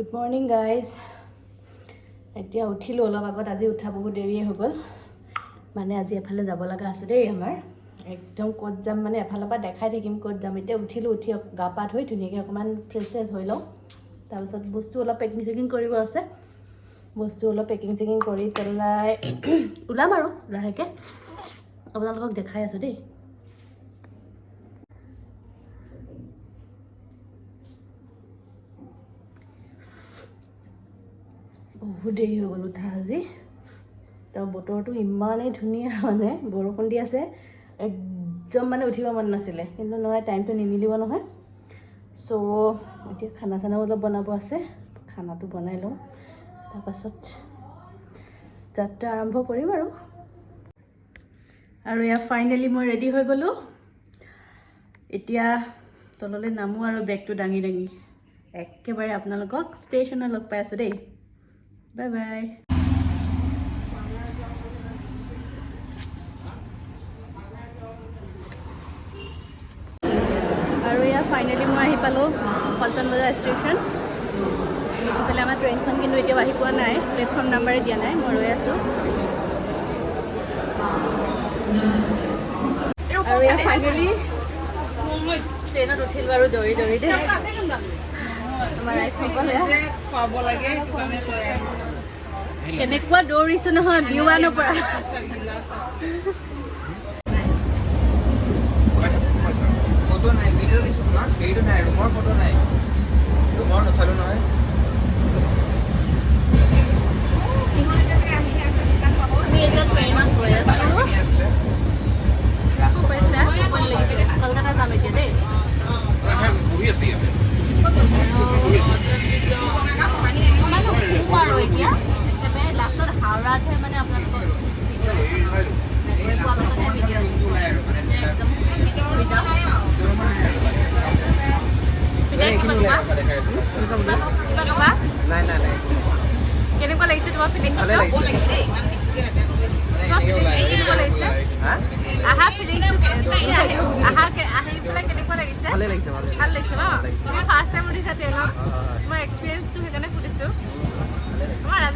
Good morning guys এতিয়া উঠিলোঁ অলপ আগত আজি উঠা বহুত দেৰিয়ে হৈ গ'ল। মানে আজি এফালে যাব লগা আছে দেই আমাৰ। একদম ক'ত যাম মানে এফালৰ পৰা দেখাই থাকিম ক'ত যাম। এতিয়া উঠিলোঁ উঠি গা পা ধুই ধুনীয়াকৈ অকণমান ফ্ৰেছ ফ্ৰেছ হৈ লওঁ। তাৰপিছত বস্তু অলপ পেকিং চেকিং কৰিব আছে। বস্তু অলপ পেকিং চেকিং কৰি পেলাই ওলাম আৰু লাহেকৈ। আপোনালোকক দেখাই আছোঁ দেই। বহুত দেৰি হৈ গ'ল উঠা আজি। তো বতৰটো ইমানেই ধুনীয়া মানে বৰষুণ দি আছে। একদম মানে উঠিব মন নাছিলে কিন্তু নহয় টাইমটো নিমিলিব নহয়। চ' এতিয়া খানা চানাও অলপ বনাব আছে খানাটো বনাই লওঁ। তাৰপাছত যাত্ৰা আৰম্ভ কৰিম আৰু। আৰু এয়া ফাইনেলি মই ৰেডি হৈ গ'লোঁ। এতিয়া তললৈ নামো আৰু বেগটো দাঙি দাঙি একেবাৰে আপোনালোকক ষ্টেচনত লগ পাই আছোঁ দেই। বাই বাই আৰু এয়া ফাইনেলি মই আহি পালোঁ পল্টন বজাৰ ষ্টেচন ইফালে আমাৰ ট্ৰেইনখন কিন্তু এতিয়াও আহি পোৱা নাই। প্লেটফৰ্ম নাম্বাৰে দিয়া নাই মই ৰৈ আছোঁ। আৰু এয়া ফাইনেলি ট্ৰেইনত উঠিলোঁ আৰু দৌৰি দৌৰি দেই আমাৰ ৰাইজসকলে খুৱাব লাগে সেইটো কেনেকুৱা দৌৰিছোঁ নহয় বিৱানৰ পৰা। ফটো নাই ভিডিঅ' দিছো তোমাক হেৰিটো নাই ৰুমৰ ফটো নাই। ৰুমৰ নথলোঁ নহয়। নাই নাই নাই কেনেকুৱা লাগিছে তোমাৰ ফিলিংছ ভালে লাগিছে ভাল লাগিছে। ন তুমি ফাৰ্ষ্ট টাইম উঠিছা ট্ৰেইনত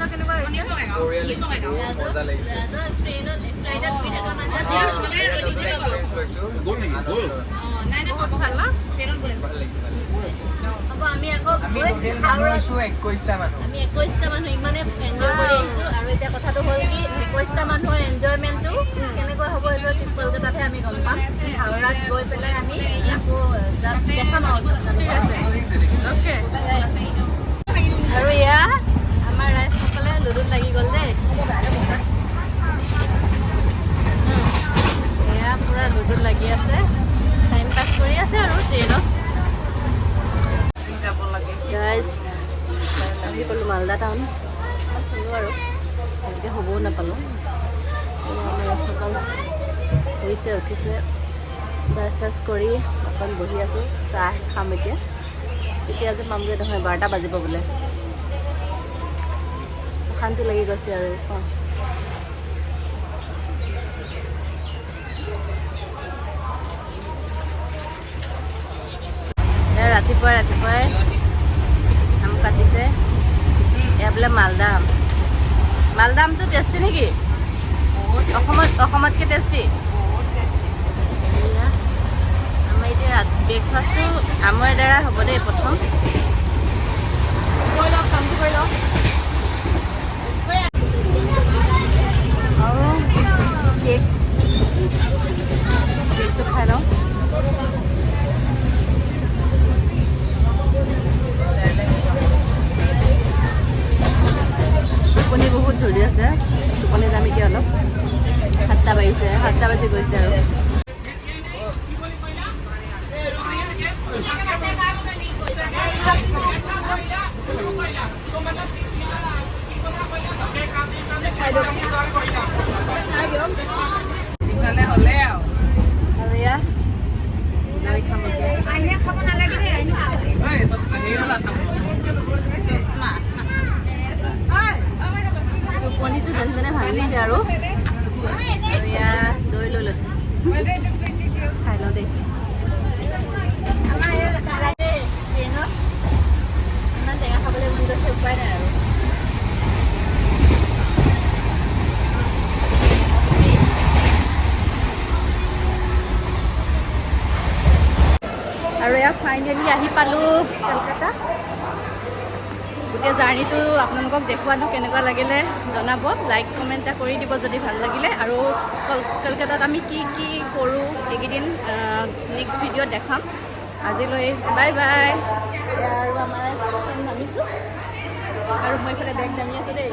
থকা মানুহ। ইমানে এনজয় কৰি আহিছোঁ। আৰু এতিয়া কথাটো হ'ল কি একৈছটা মানুহৰ এনজয়মেণ্টটো কেনেকুৱা হ'ব কলকাতাতহে আমি গম পাম। হাওৰাত গৈ পেলাই আমি আকৌ অ'কে আহি পালোঁ মালদা টাউন। শুনো আৰু, ভালকৈ হ'বও নাপালোঁ। ৰাজসকল শুইছে উঠিছে। ব্ৰাছ চাছ কৰি অকণ বহি আছোঁ, চাহ খাম এতিয়া। এতিয়া যে পামগৈ নহয়, বাৰটা বাজিব বোলে। অশান্তি লাগি গৈছে আৰু, অঁ। ৰাতিপুৱাই ৰাতিপুৱাই আম কাটিছে। এয়া বোলে মালদা আম মালদা আমটো টেষ্টি নেকি অসমত অসমতকৈ টেষ্টি আমাৰ এতিয়া ব্ৰেকফাষ্টটো আমৰ দ্বাৰা হ'ব দেই প্ৰথম। বাজিছে সাতটা বাজি গৈছে আৰু। টোপনিটো যেনে তেনে ভাঙিছে আৰু। ถ่ายเราดิอะไรอะไฟเนี่ยที่ปารูปกันกันจ้ะ গোটেই জাৰ্ণিটো আপোনালোকক দেখুৱালোঁ কেনেকুৱা লাগিলে জনাব। লাইক কমেণ্ট এটা কৰি দিব যদি ভাল লাগিলে। আৰু কল- কলকাতাত আমি কি কি কৰোঁ এইকেইদিন নেক্সট ভিডিঅ'ত দেখাম। আজিলৈ বাই বাই আৰু আমাৰ নামিছোঁ। আৰু মই এইফালে বেগ দাঙি আছোঁ দেই।